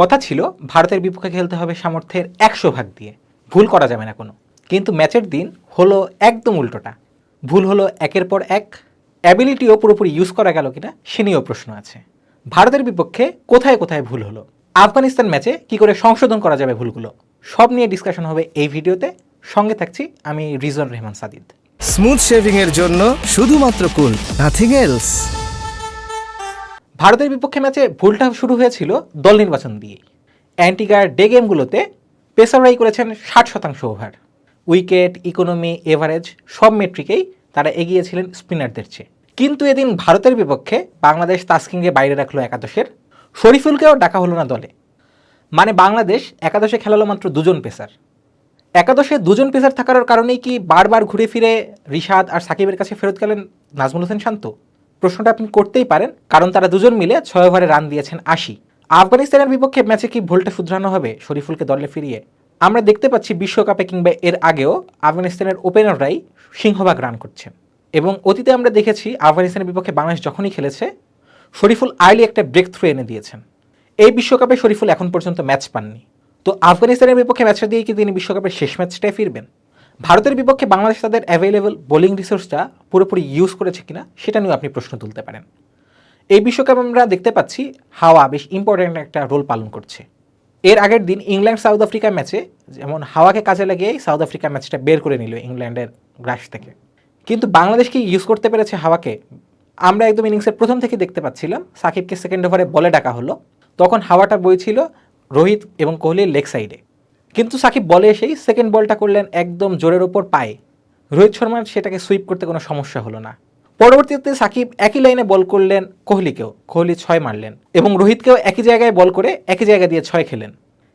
কথা ছিল, ভারতের বিপক্ষে খেলতে হবে সামর্থ্যের একশো ভাগ দিয়ে। ভুল করা যাবে না কোনো। কিন্তু ম্যাচের দিন হলো একদম উল্টোটা। ভুল হলো একের পর এক। অ্যাবিলিটিও পুরোপুরি ইউজ করা গেল কিনা, সে নিয়েও প্রশ্ন আছে। ভারতের বিপক্ষে কোথায় কোথায় ভুল হলো? আফগানিস্তান ম্যাচে কি করে সংশোধন করা যাবে ভুলগুলো? সব নিয়ে ডিসকাশন হবে এই ভিডিওতে। সঙ্গে থাকছি আমি রিজন রহমান সাদিদ। স্মুথ শেভিং এর জন্য শুধুমাত্র কুল নাথিং এলস ভারতের বিপক্ষে ম্যাচে ভুলটা শুরু হয়েছিল দল নির্বাচন দিয়ে অ্যান্টিগার ডে গেমগুলোতে পেসাররাই করেছেন ষাট শতাংশ ওভার। উইকেট, ইকোনমি, এভারেজ সব মেট্রিকেই তারা এগিয়েছিলেন স্পিনারদের চেয়ে। কিন্তু এদিন ভারতের বিপক্ষে বাংলাদেশ তাস্কিংকে বাইরে রাখল একাদশের। শরীফুলকেও ডাকা হলো না দলে। মানে বাংলাদেশ একাদশে খেলালো মাত্র দুজন পেসার। একাদশে দুজন পেসার থাকার কারণেই কি বারবার ঘুরে ফিরে রিশাদ আর সাকিবের কাছে ফেরত গেলেন নাজমুল হোসেন শান্ত? প্রশ্নটা আপনি করতেই পারেন, কারণ তারা দুজন মিলে ছয় ওভারে রান দিয়েছেন আশি। আফগানিস্তানের বিপক্ষে ম্যাচে কি ভুলটা শুধরানো হবে? শরীফুলকে দলে ফিরিয়ে। আমরা দেখতে পাচ্ছি বিশ্বকাপে কিংবা এর আগেও আফগানিস্তানের ওপেনাররাই সিংহভাগ রান করছেন। এবং অতীতে আমরা দেখেছি আফগানিস্তানের বিপক্ষে বাংলাদেশ যখনই খেলেছে, শরীফুল আইলি একটা ব্রেক থ্রু এনে দিয়েছেন। এই বিশ্বকাপে শরীফুল এখন পর্যন্ত ম্যাচ পাননি। তো আফগানিস্তানের বিপক্ষে ম্যাচটা দিয়ে কি তিনি বিশ্বকাপের শেষ ম্যাচটায় ফিরবেন? ভারতের বিপক্ষে বাংলাদেশ তাদের অ্যাভেলেবল বোলিং রিসোর্সটা পুরোপুরি ইউজ করেছে কিনা, সেটা নিয়েও আপনি প্রশ্ন তুলতে পারেন। এই বিশ্বকাপ আমরা দেখতে পাচ্ছি হাওয়া বেশ ইম্পর্ট্যান্ট একটা রোল পালন করছে। এর আগের দিন ইংল্যান্ড সাউথ আফ্রিকা ম্যাচে যেমন হাওয়াকে কাজে লাগিয়েই সাউথ আফ্রিকা ম্যাচটা বের করে নিল ইংল্যান্ডের গ্রাস থেকে। কিন্তু বাংলাদেশ কি ইউজ করতে পেরেছে হাওয়াকে, আমরা একদম ইনিংসের প্রথম থেকে দেখতে পাচ্ছিলাম। সাকিবকে সেকেন্ড ওভারে বলে ডাকা হলো। তখন হাওয়াটা বইছিল রোহিত এবং কোহলির লেগ সাইডে কিন্তু সাকিব বলে এসেই সেকেন্ড বলটা করলেন একদম জোরের ওপর পায়ে। রোহিত শর্মার সেটাকে সুইপ করতে কোনো সমস্যা হলো না। পরবর্তীতে সাকিব একই লাইনে বল করলেন কোহলিকেও। কোহলি ছয় মারলেন এবং রোহিতকেও একই জায়গায় বল করে একই জায়গা দিয়ে ছয় খেলেন।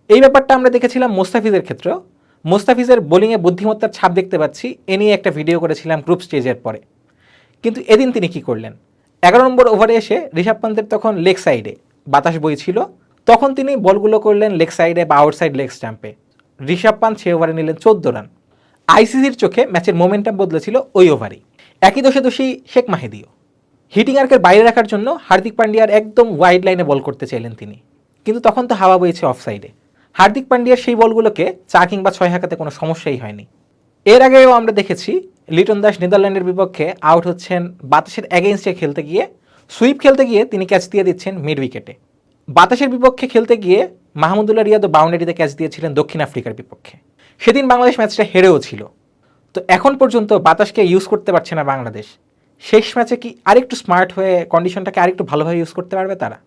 এই ব্যাপারটা আমরা দেখেছিলাম মোস্তাফিজের ক্ষেত্রেও। মোস্তাফিজের বোলিংয়ে বুদ্ধিমত্তার ছাপ দেখতে পাচ্ছি, এ নিয়ে একটা ভিডিও করেছিলাম গ্রুপ স্টেজের পরে। কিন্তু এদিন তিনি কি করলেন? এগারো নম্বর ওভারে এসে ঋষভ পান্তের তখন লেগ সাইডে বাতাস বইছিল। তখন তিনি বলগুলো করলেন লেগ সাইডে বা আউটসাইড লেগ স্ট্যাম্পে ঋষভ পান্ত সে ওভারে নিলেন চোদ্দ রান। আইসিসির চোখে ম্যাচের মোমেন্টাম বদলেছিল ওই ওভারেই একই দোষে দোষী শেখ মাহেদিও। হিটিং আর্কের বাইরে রাখার জন্য হার্দিক পান্ডিয়ার একদম ওয়াইড লাইনে বল করতে চাইলেন তিনি। কিন্তু তখন তো হাওয়া বইছে অফ সাইডে হার্দিক পান্ডিয়ার সেই বলগুলোকে চা কিংবা ছয় হাঁকাতে কোনো সমস্যাই হয়নি। এর আগেও আমরা দেখেছি, লিটন দাস নেদারল্যান্ডের বিপক্ষে আউট হচ্ছেন, বাতাসের অ্যাগেনস্টে খেলতে গিয়ে সুইপ খেলতে গিয়ে তিনি ক্যাচ দিয়ে দিচ্ছেন মিড উইকেটে বাতাসের বিপক্ষে খেলতে গিয়ে মাহমুদুল্লাহ রিয়াদ বাউন্ডারিতে ক্যাচ দিয়েছিলেন দক্ষিণ আফ্রিকার বিপক্ষে। সেদিন বাংলাদেশ ম্যাচটা হেরেও ছিল। তো এখন পর্যন্ত বাতাসকে ইউজ করতে পারছে না বাংলাদেশ। শেষ ম্যাচে কি আরেকটু স্মার্ট হয়ে কন্ডিশনটাকে আরেকটু ভালোভাবে ইউজ করতে পারবে তারা?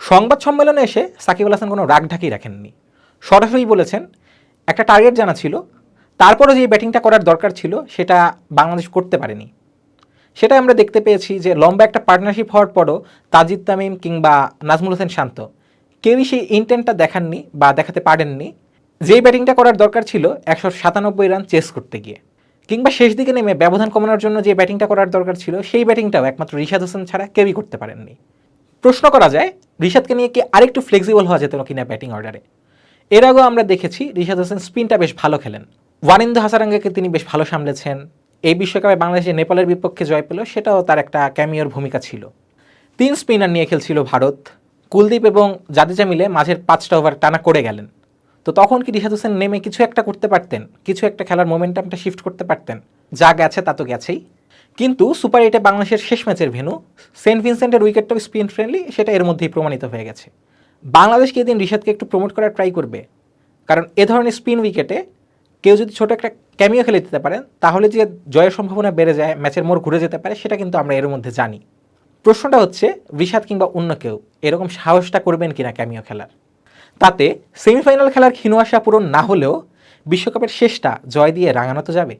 সংবাদ সম্মেলনে এসে সাকিব আল হাসান কোনো রাগ ঢাকি রাখেননি। সরাসরি বলেছেন, একটা টার্গেট জানা ছিল, তারপরও যে ব্যাটিংটা করার দরকার ছিল, সেটা বাংলাদেশ করতে পারেনি। সেটা আমরা দেখতে পেয়েছি যে লম্বা একটা পার্টনারশিপ হওয়ার পরও তাজিদ তামিম কিংবা নাজমুল হোসেন শান্ত কেউই সেই ইন্টেন্টটা দেখাননি বা দেখাতে পারেননি। যেই ব্যাটিংটা করার দরকার ছিল একশো সাতানব্বই রান চেস করতে গিয়ে। কিংবা শেষ দিকে নেমে ব্যবধান কমানোর জন্য যে ব্যাটিংটা করার দরকার ছিল, সেই ব্যাটিংটাও একমাত্র রিশাদ হোসেন ছাড়া কেউই করতে পারেননি। প্রশ্ন করা যায়, রিশাদকে নিয়ে কি আরেকটু ফ্লেক্সিবল হওয়া যেত কিনা ব্যাটিং অর্ডারে এর আগেও আমরা দেখেছি রিশাদ হোসেন স্পিনটা বেশ ভালো খেলেন। ওয়ানিন্দু হাসারাঙ্গাকে তিনি বেশ ভালো সামলেছেন। এই বিশ্বকাপে বাংলাদেশে নেপালের বিপক্ষে জয় পেল সেটাও তার একটা ক্যামিওর ভূমিকা ছিল। তিন স্পিনার নিয়ে খেলছিল ভারত। কুলদীপ এবং জাদেজা মিলে মাঝের পাঁচটা ওভার টানা করে গেলেন। তো তখন কি রিশাদ হোসেন নেমে কিছু একটা করতে পারতেন? কিছু একটা খেলার মোমেন্টামটা শিফট করতে পারতেন? যা গেছে তা তো গেছেই। কিন্তু সুপার এইটে বাংলাদেশের শেষ ম্যাচের ভেনু সেন্ট ভিনসেন্টের উইকেটটাও স্পিন ফ্রেন্ডলি সেটা এর মধ্যেই প্রমাণিত হয়ে গেছে। বাংলাদেশকে এদিন রিশাদকে একটু প্রমোট করার ট্রাই করবে? কারণ এ ধরনের স্পিন উইকেটে কেউ যদি ছোট একটা ক্যামিও খেলে দিতে পারেন, তাহলে যে জয়ের সম্ভাবনা বেড়ে যায়, ম্যাচের মোড় ঘুরে যেতে পারে, সেটা কিন্তু আমরা এর মধ্যে জানি। প্রশ্নটা হচ্ছে, রিশাদ কিংবা অন্য কেউ এরকম সাহসটা করবেন কিনা ক্যামিও খেলার? তাতে সেমিফাইনাল খেলার ক্ষীণ আশা পূরণ না হলেও বিশ্বকাপের শেষটা জয় দিয়ে রাঙানো তো যাবে।